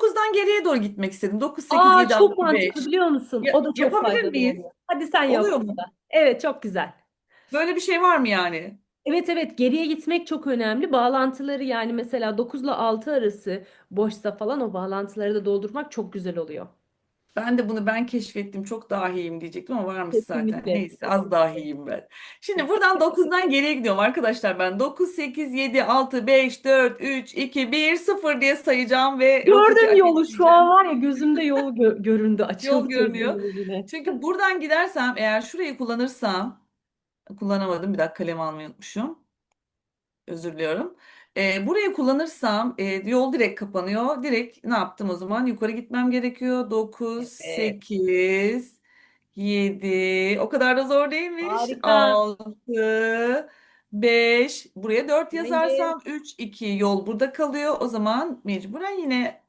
9'dan geriye doğru gitmek istedim. 9, 8, Aa 7, çok 6, mantıklı 5. biliyor musun? Ya- O da çok yapabilir faydalı miyiz? oluyor. Hadi sen yap Oluyor mu? da. Evet çok güzel. Böyle bir şey var mı yani? Evet evet geriye gitmek çok önemli. Bağlantıları yani mesela 9 ile 6 arası boşsa falan o bağlantıları da doldurmak çok güzel oluyor. Ben de bunu ben keşfettim. Çok dahiyim diyecektim ama varmış zaten. Kesinlikle. Neyse az dahiyim ben. Şimdi buradan 9'dan geriye gidiyorum arkadaşlar ben. 9, 8, 7, 6, 5, 4, 3, 2, 1, 0 diye sayacağım ve roketi Gördüm yolu şu ateşleyeceğim. an var ya gözümde yol gö- göründü açıldı Yol görünüyor. gözümün önüne. Çünkü buradan gidersem eğer şurayı kullanırsam kullanamadım bir dakika kalemi almayı unutmuşum. Özür diliyorum. Ee, burayı kullanırsam e, yol direkt kapanıyor. Direkt ne yaptım o zaman? Yukarı gitmem gerekiyor. 9, Evet. 8, 7. O kadar da zor değilmiş. Harika. 6, 5. Buraya 4 Hayır. yazarsam 3, 2 yol burada kalıyor. O zaman mecburen yine